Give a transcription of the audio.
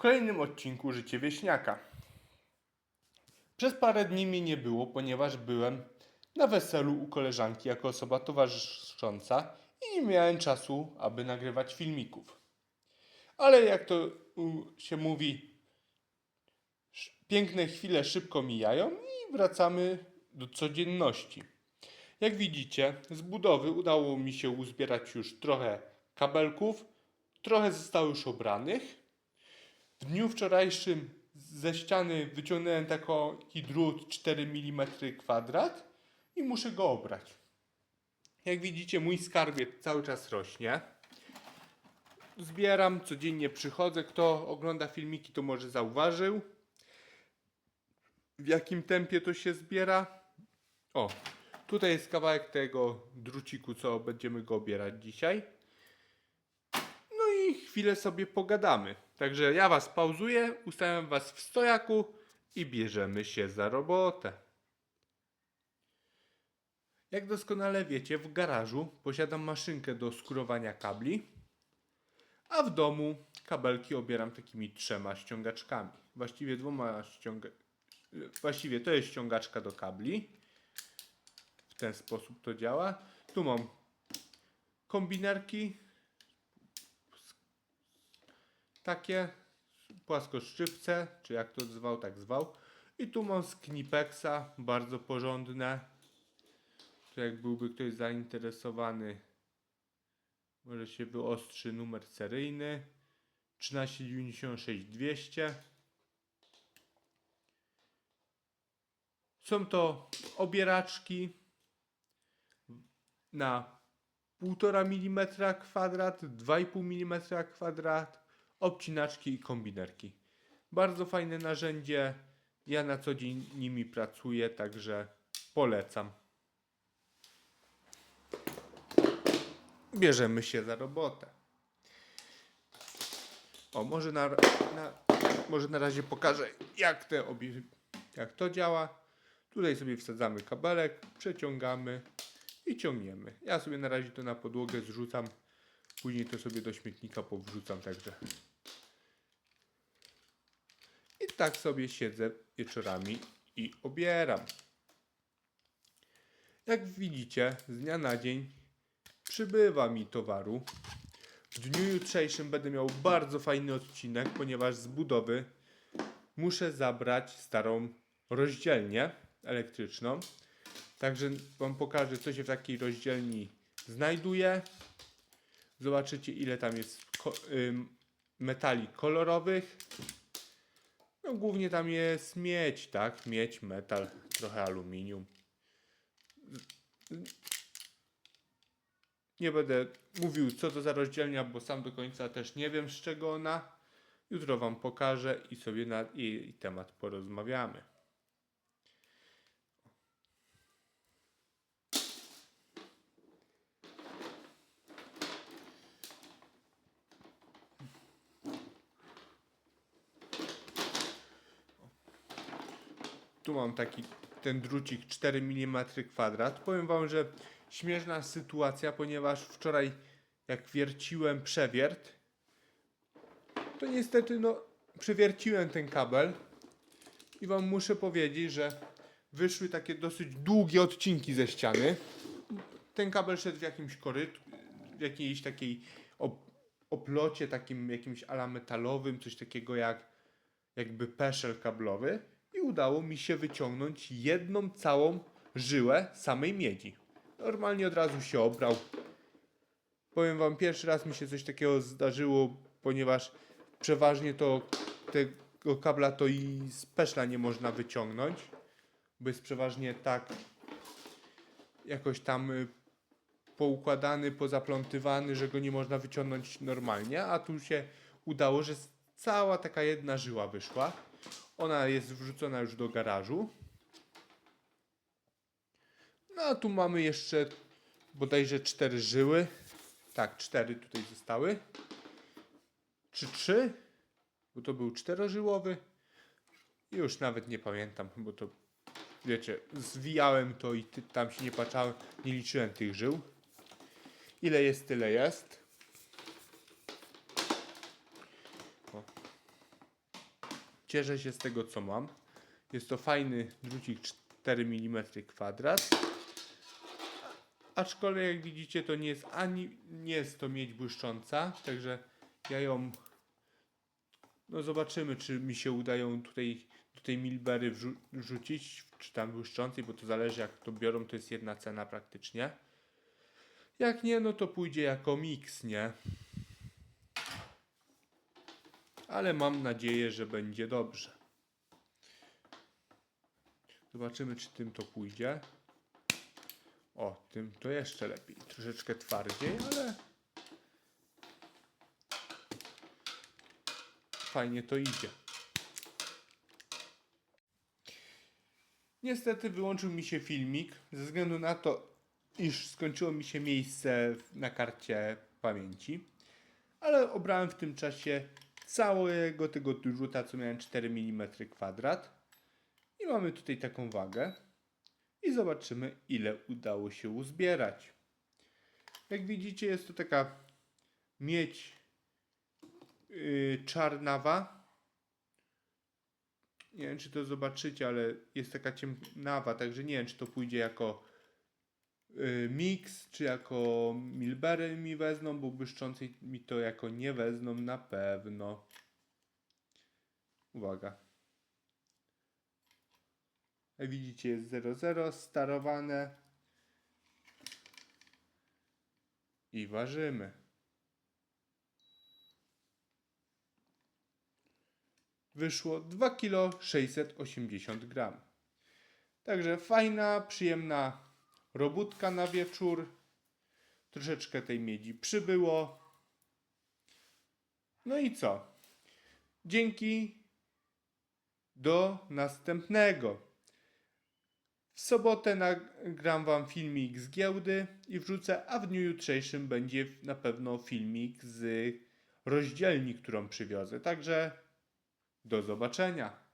kolejnym odcinku Życie Wieśniaka. Przez parę dni mnie nie było, ponieważ byłem na weselu u koleżanki jako osoba towarzysząca i nie miałem czasu, aby nagrywać filmików. Ale jak to się mówi, piękne chwile szybko mijają i wracamy do codzienności. Jak widzicie, z budowy udało mi się uzbierać już trochę kabelków, trochę zostało już obranych. W dniu wczorajszym ze ściany wyciągnąłem taki drut 4 mm kwadrat i muszę go obrać. Jak widzicie, mój skarbiec cały czas rośnie. Zbieram, codziennie przychodzę. Kto ogląda filmiki, to może zauważył, w jakim tempie to się zbiera. O, tutaj jest kawałek tego druciku, co będziemy go obierać dzisiaj. I chwilę sobie pogadamy. Także ja was pauzuję, ustawiam was w stojaku i bierzemy się za robotę. Jak doskonale wiecie, w garażu posiadam maszynkę do skórowania kabli, a w domu kabelki obieram takimi trzema ściągaczkami. Właściwie dwoma ściąga... Właściwie to jest ściągaczka do kabli. W ten sposób to działa. Tu mam kombinerki, takie płaskoszczypce, czy jak to zwał, tak zwał. I tu mam z Knipexa, bardzo porządne. To jak byłby ktoś zainteresowany, może się wyostrzy numer seryjny 1396 200. Są to obieraczki na 1,5 mm kwadrat, 2,5 mm kwadrat, obcinaczki i kombinerki. Bardzo fajne narzędzie. Ja na co dzień nimi pracuję, także polecam. Bierzemy się za robotę. O, może na, na, może na razie pokażę, jak, te obie, jak to działa. Tutaj sobie wsadzamy kabelek, przeciągamy i ciągniemy. Ja sobie na razie to na podłogę zrzucam. Później to sobie do śmietnika powrzucam, także. I tak sobie siedzę wieczorami i obieram. Jak widzicie, z dnia na dzień przybywa mi towaru. W dniu jutrzejszym będę miał bardzo fajny odcinek, ponieważ z budowy muszę zabrać starą rozdzielnię elektryczną. Także Wam pokażę, co się w takiej rozdzielni znajduje. Zobaczycie, ile tam jest metali kolorowych. No, głównie tam jest miedź, tak? Miedź, metal, trochę aluminium. Nie będę mówił, co to za rozdzielnia, bo sam do końca też nie wiem, z czego ona. Jutro Wam pokażę i sobie na jej temat porozmawiamy. Tu mam taki ten drucik 4 mm kwadrat. Powiem wam, że śmieszna sytuacja, ponieważ wczoraj jak wierciłem przewiert, to niestety no przewierciłem ten kabel i wam muszę powiedzieć, że wyszły takie dosyć długie odcinki ze ściany. Ten kabel szedł w jakimś korytu, w jakiejś takiej op- oplocie, takim jakimś ala metalowym, coś takiego jak jakby peszel kablowy i udało mi się wyciągnąć jedną całą żyłę samej miedzi. Normalnie od razu się obrał. Powiem wam, pierwszy raz mi się coś takiego zdarzyło, ponieważ przeważnie to tego kabla to i z peszla nie można wyciągnąć, bo jest przeważnie tak jakoś tam y, poukładany, pozaplątywany, że go nie można wyciągnąć normalnie, a tu się udało, że cała taka jedna żyła wyszła. Ona jest wrzucona już do garażu. No a tu mamy jeszcze bodajże cztery żyły. Tak, cztery tutaj zostały. Czy trzy? Bo to był czterożyłowy. Już nawet nie pamiętam, bo to wiecie, zwijałem to i tam się nie patrzałem, nie liczyłem tych żył. Ile jest, tyle jest. Cieszę się z tego, co mam. Jest to fajny drucik 4 mm kwadrat. Aczkolwiek jak widzicie to nie jest ani nie jest to miedź błyszcząca, także ja ją no zobaczymy czy mi się udają tutaj do tej Milbery wrzu- wrzucić, czy tam błyszczącej, bo to zależy jak to biorą, to jest jedna cena praktycznie. Jak nie, no to pójdzie jako miks, nie? Ale mam nadzieję, że będzie dobrze. Zobaczymy, czy tym to pójdzie. O, tym to jeszcze lepiej. Troszeczkę twardziej, ale fajnie to idzie. Niestety wyłączył mi się filmik ze względu na to, iż skończyło mi się miejsce na karcie pamięci, ale obrałem w tym czasie całego tego druta, co miałem 4 mm kwadrat i mamy tutaj taką wagę i zobaczymy ile udało się uzbierać. Jak widzicie jest to taka miedź yy, czarnawa. Nie wiem czy to zobaczycie, ale jest taka ciemnawa, także nie wiem czy to pójdzie jako mix, czy jako milbery mi wezmą, bo błyszczącej mi to jako nie wezmą na pewno. Uwaga. Jak widzicie jest 00 starowane. I ważymy. Wyszło 2 kg 680 gram. Także fajna, przyjemna robótka na wieczór. Troszeczkę tej miedzi przybyło. No i co? Dzięki. Do następnego. W sobotę nagram wam filmik z giełdy i wrzucę, a w dniu jutrzejszym będzie na pewno filmik z rozdzielni, którą przywiozę. Także do zobaczenia.